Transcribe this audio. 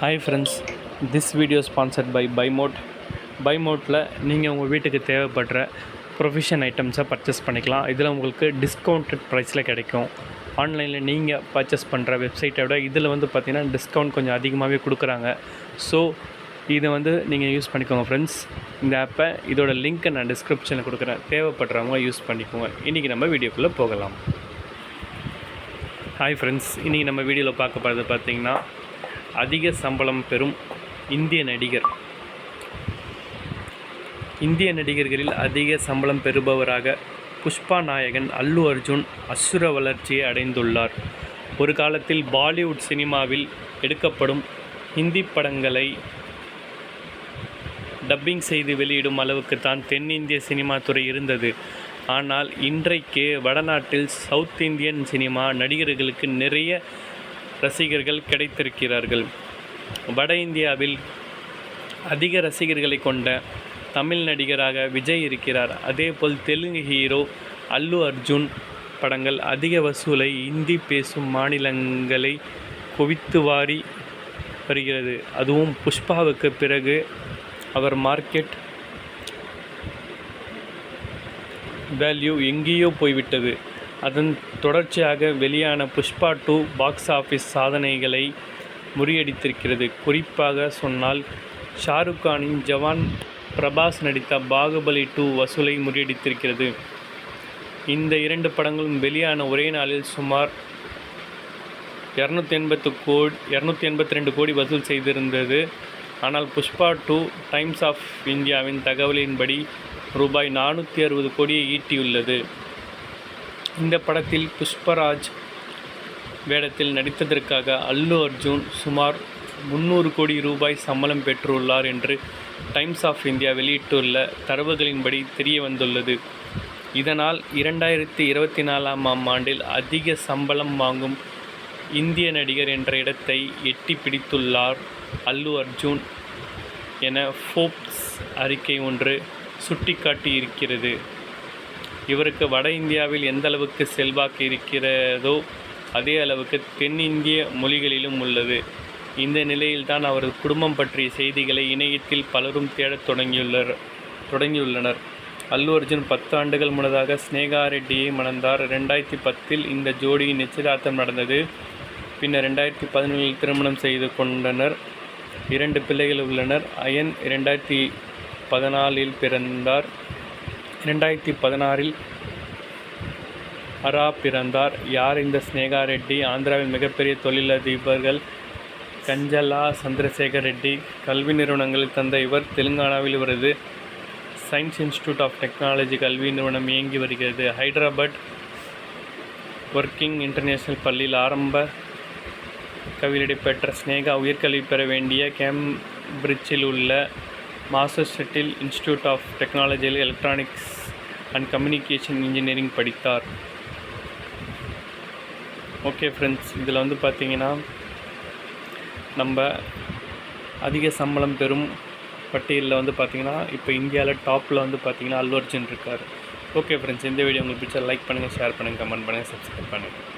Hi friends this video sponsored by பைமோட் பைமோட்டில் நீங்கள் உங்கள் வீட்டுக்கு தேவைப்படுற ப்ரொஃபிஷன் ஐட்டம்ஸை பர்ச்சேஸ் பண்ணிக்கலாம். இதில் உங்களுக்கு டிஸ்கவுண்டட் ப்ரைஸில் கிடைக்கும். ஆன்லைனில் நீங்கள் பர்ச்சேஸ் பண்ணுற வெப்சைட்டை விட இதில் வந்து பார்த்திங்கன்னா டிஸ்கவுண்ட் கொஞ்சம் அதிகமாகவே கொடுக்குறாங்க. ஸோ இதை வந்து நீங்கள் யூஸ் பண்ணிக்கோங்க ஃப்ரெண்ட்ஸ் இந்த ஆப்பை இதோட லிங்க்கை நான் டிஸ்கிரிப்ஷனில் கொடுக்குறேன். தேவைப்படுறவங்க யூஸ் பண்ணிக்கோங்க. இன்றைக்கி நம்ம வீடியோக்குள்ளே போகலாம். ஹாய் ஃப்ரெண்ட்ஸ் இன்றைக்கி நம்ம வீடியோவில் பார்க்க போகிறது பார்த்தீங்கன்னா அதிக சம்பளம் பெறும் இந்திய நடிகர். இந்திய நடிகர்களில் அதிக சம்பளம் பெறுபவராக புஷ்பா நாயகன் அல்லு அர்ஜுன் அசுர வளர்ச்சியை அடைந்துள்ளார். ஒரு காலத்தில் பாலிவுட் சினிமாவில் எடுக்கப்படும் ஹிந்தி படங்களை டப்பிங் செய்து வெளியிடும் அளவுக்கு தான் தென்னிந்திய சினிமா துறை இருந்தது. ஆனால் இன்றைக்கு வடநாட்டில் சவுத் இந்தியன் சினிமா நடிகர்களுக்கு நிறைய ரசிகர்கள் கிடைத்திருக்கிறார்கள். வட இந்தியாவில் அதிக ரசிகர்களை கொண்ட தமிழ் நடிகராக விஜய் இருக்கிறார். அதேபோல் தெலுங்கு ஹீரோ அல்லு அர்ஜுன் படங்கள் அதிக வசூலை இந்தி பேசும் மாநிலங்களை குவித்து வாரி வருகிறது. அதுவும் புஷ்பாவுக்கு பிறகு அவர் மார்க்கெட் வேல்யூ எங்கேயோ போய்விட்டது. அதன் தொடர்ச்சியாக வெளியான புஷ்பா டூ பாக்ஸ் ஆஃபீஸ் சாதனைகளை முறியடித்திருக்கிறது. குறிப்பாக சொன்னால் ஷாருக் கானின் ஜவான் பிரபாஸ் நடித்த பாகுபலி டூ வசூலை முறியடித்திருக்கிறது. இந்த இரண்டு படங்களும் வெளியான ஒரே நாளில் சுமார் இரநூத்தி எண்பத்து கோடி இரநூத்தி எண்பத்தி ரெண்டு கோடி வசூல் செய்திருந்தது. ஆனால் புஷ்பா டூ டைம்ஸ் ஆஃப் இந்தியாவின் தகவலின்படி ரூபாய் நானூற்றி அறுபது கோடியை ஈட்டியுள்ளது. இந்த படத்தில் புஷ்பராஜ் வேடத்தில் நடித்ததற்காக அல்லு அர்ஜுன் சுமார் முந்நூறு கோடி ரூபாய் சம்பளம் பெற்றுள்ளார் என்று டைம்ஸ் ஆஃப் இந்தியா வெளியிட்டுள்ள தரவுகளின்படி தெரிய வந்துள்ளது. இதனால் இரண்டாயிரத்தி இருபத்தி நாலாம் ஆம் ஆண்டில் அதிக சம்பளம் வாங்கும் இந்திய நடிகர் என்ற இடத்தை எட்டி பிடித்துள்ளார் அல்லு அர்ஜுன் என ஃபோப்ஸ் அறிக்கை ஒன்று சுட்டிக்காட்டியிருக்கிறது. இவருக்கு வட இந்தியாவில் எந்த அளவுக்கு செல்வாக்கு இருக்கிறதோ அதே அளவுக்கு தென்னிந்திய மொழிகளிலும் உள்ளது. இந்த நிலையில்தான் அவரது குடும்பம் பற்றிய செய்திகளை இணையத்தில் பலரும் தேடத் தொடங்கியுள்ளனர் தொடங்கியுள்ளனர். அல்லு அர்ஜுன் பத்து ஆண்டுகள் முன்னதாக ஸ்னேகா ரெட்டியை மணந்தார். ரெண்டாயிரத்தி பத்தில் இந்த ஜோடியின் நிச்சயதார்த்தம் நடந்தது. பின்னர் ரெண்டாயிரத்தி பதினேழில் திருமணம் செய்து கொண்டனர். இரண்டு பிள்ளைகள் உள்ளனர். அயன் இரண்டாயிரத்தி பதினாலில் பிறந்தார். ரெண்டாயிரத்தி பதினாறில் அரா பிறந்தார். யார் இந்த ஸ்னேகா ரெட்டி ஆந்திராவின் மிகப்பெரிய தொழிலதிபர்கள் கஞ்சலா சந்திரசேகர் ரெட்டி கல்வி நிறுவனங்களில் தந்த இவர் தெலுங்கானாவில் இவரது சயின்ஸ் இன்ஸ்டியூட் ஆஃப் டெக்னாலஜி கல்வி நிறுவனம் இயங்கி வருகிறது. ஹைதராபாத் ஒர்க்கிங் இன்டர்நேஷ்னல் பள்ளியில் ஆரம்ப கல்வியிடை பெற்ற ஸ்னேகா உயர்கல்வி பெற வேண்டிய கேம்பிரிட்ஜில் உள்ள மாஸ்டர் செட்டில் இன்ஸ்டியூட் ஆஃப் டெக்னாலஜியில் எலக்ட்ரானிக்ஸ் அண்ட் கம்யூனிகேஷன் இன்ஜினியரிங் படித்தார். ஓகே ஃப்ரெண்ட்ஸ் இதில் வந்து பார்த்தீங்கன்னா நம்ம அதிக சம்பளம் பெறும் பட்டியலில் வந்து பார்த்திங்கன்னா இப்போ இந்தியாவில் டாப்பில் வந்து பார்த்தீங்கன்னா அல்லு அர்ஜுன் இருக்கார். ஓகே ஃப்ரெண்ட்ஸ் இந்த வீடியோ உங்களுக்கு பிடிச்சா லைக் பண்ணுங்கள் ஷேர் பண்ணுங்கள் கமெண்ட் பண்ணுங்கள் சப்ஸ்கிரைப் பண்ணுங்கள்